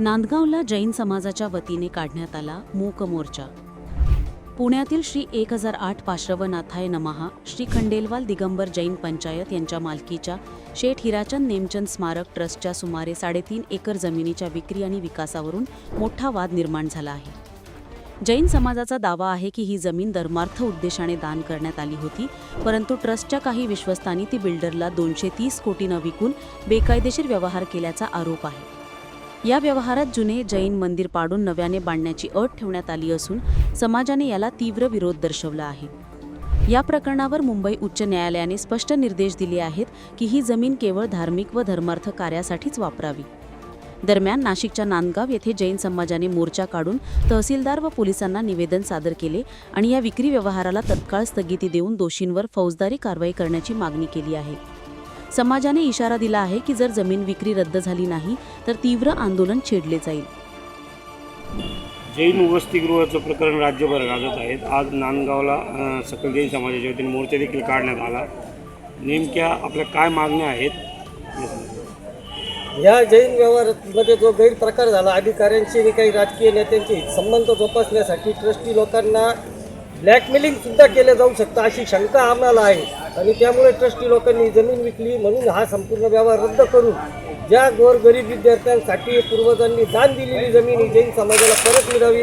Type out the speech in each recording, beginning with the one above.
नांदगावला जैन समाजाच्या वतीने काढण्यात आला मूक मोर्चा. पुण्यातील श्री एक हजार आठ पाश्रवनाथाय नमहा श्री खंडेलवाल दिगंबर जैन पंचायत यांच्या मालकीच्या शेठ हिराचंद नेमचंद स्मारक ट्रस्टच्या सुमारे साडेतीन एकर जमिनीच्या विक्री आणि विकासावरून मोठा वाद निर्माण झाला आहे. जैन समाजाचा दावा आहे की ही जमीन धर्मार्थ उद्देशाने दान करण्यात आली होती परंतु ट्रस्टच्या काही विश्वस्तांनी ती बिल्डरला दोनशे तीस कोटीनं विकून बेकायदेशीर व्यवहार केल्याचा आरोप आहे. या व्यवहारात जुने जैन मंदिर पाडून नव्याने बांधण्याची अट ठेवण्यात आली असून समाजाने याला तीव्र विरोध दर्शवला आहे. या प्रकरणावर मुंबई उच्च न्यायालयाने स्पष्ट निर्देश दिले आहेत की ही जमीन केवळ धार्मिक व धर्मार्थ कार्यासाठीच वापरावी. दरम्यान नाशिकच्या नांदगाव येथे जैन समाजाने मोर्चा काढून तहसीलदार व पोलिसांना निवेदन सादर केले आणि या विक्री व्यवहाराला तत्काळ स्थगिती देऊन दोषींवर फौजदारी कारवाई करण्याची मागणी केली आहे. समाजाने इशारा दिला आहे की जर जमीन विक्री रद्द झाली नाही तर तीव्र आंदोलन छेडले जाईल. जैन वसतिगृहाचं प्रकरण राज्यभर गाजत आहेत. आज नांदगावला सकल जैन समाजाच्या वतीने मोर्चा देखील काढण्यात आला. नेमक्या आपल्या काय मागण्या आहेत? या जैन व्यवहारामध्ये जो गैरप्रकार झाला अधिकाऱ्यांशी आणि काही राजकीय नेत्यांचे संबंध जोपासण्यासाठी ट्रस्टी लोकांना ब्लॅकमेलिंग सुद्धा केलं जाऊ शकतं अशी शंका आम्हाला आहे. आणि त्यामुळे ट्रस्टी लोकांनी जमीन विकली म्हणून हा संपूर्ण व्यवहार रद्द करून ज्या गोरगरीब विद्यार्थ्यांसाठी पूर्वजांनी दान दिलेली जमीन ही जैन समाजाला परत मिळावी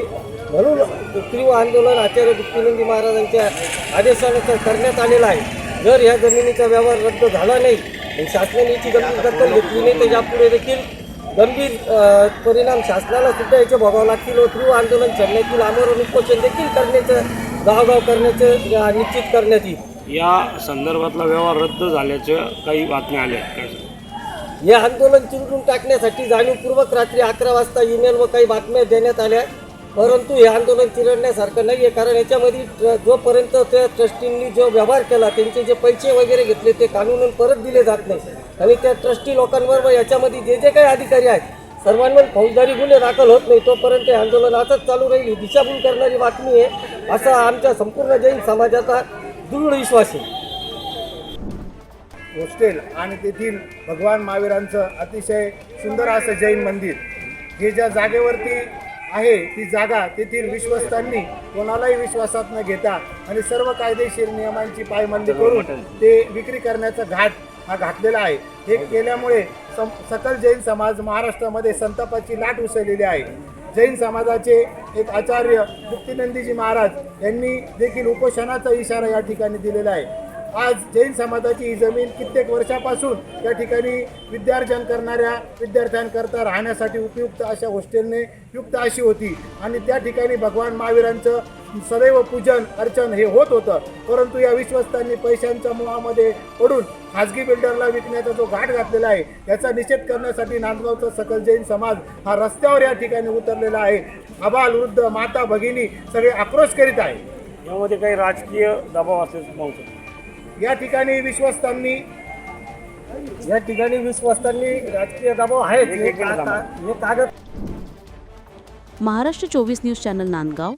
म्हणून तीव्र आंदोलन आचार्य गुप्तिनंदी महाराजांच्या आदेशानुसार करण्यात आलेलं आहे. जर ह्या जमिनीचा व्यवहार रद्द झाला नाही आणि शासनाने याची गंभीर दखल घेतली नाही तर यापुढे देखील गंभीर परिणाम शासनाला सुद्धा याचे भोगावं लागतील व तीव्र आंदोलन चेन्नईतील आमरण उपोषण देखील करण्याचं गावगाव करण्याचं निश्चित करण्यात येईल. या संदर्भातला व्यवहार रद्द झाल्याच्या काही बातम्या आल्या आहेत. काय हे आंदोलन चिरडून टाकण्यासाठी जाणीवपूर्वक रात्री अकरा वाजता ईमेल व काही बातम्या देण्यात आल्या परंतु हे आंदोलन चिरडण्यासारखं नाही आहे कारण याच्यामध्ये ट्र- जोपर्यंत त्या ट्रस्टींनी जो व्यवहार केला त्यांचे जे पैसे वगैरे घेतले ते कानूनून परत दिले जात नाही. आणि त्या ट्रस्टी लोकांवर व याच्यामध्ये जे जे काही अधिकारी आहेत सर्वांवर फौजदारी गुन्हे दाखल होत नाही तोपर्यंत हे आंदोलन असंच चालू राहील ही दिशाभूल करणारी बातमी आहे असा आमच्या संपूर्ण जैन समाजाचा दृढ विश्वास आहे. हॉस्टेल आणि तेथील भगवान महावीरांचं अतिशय सुंदर असं जैन मंदिर. हे ज्या जागेवरती आहे ती जागा तेथील विश्वस्तांनी कोणालाही विश्वासात न घेता आणि सर्व कायदेशीर नियमांची पायमल्ली करून ते विक्री करण्याचा घाट हा घातलेला आहे. हे केल्यामुळे सम सकल जैन समाज महाराष्ट्रामध्ये संतापाची लाट उसळलेली आहे. जैन समाजाचे एक आचार्य मुक्तिनंदीजी महाराज यांनी देखील उपोषणाचा इशारा या ठिकाणी दिलेला आहे. आज जैन समाजाची ही जमीन कित्येक वर्षापासून या ठिकाणी विद्यार्जन करणाऱ्या विद्यार्थ्यांकरता राहण्यासाठी उपयुक्त अशा हॉस्टेलने युक्त अशी होती. आणि त्या ठिकाणी भगवान महावीरांचं सदैव पूजन अर्चन हे होत होतं. परंतु या विश्वस्तांनी पैशांच्या मुळामध्ये पडून खाजगी बिल्डरला विकण्याचा जो घाट घातलेला आहे याचा निषेध करण्यासाठी नांदगावचा सकल जैन समाज हा रस्त्यावर या ठिकाणी उतरलेला आहे. आबाल वृद्ध माता भगिनी सगळे आक्रोश करीत आहे यामध्ये काही राजकीय दबाव शकतो या ठिकाणी विश्वस्तांनी या ठिकाणी विश्वस्तांनी राजकीय दबाव आहेत हे हे कागद महाराष्ट्र चोवीस न्यूज चॅनल नांदगाव.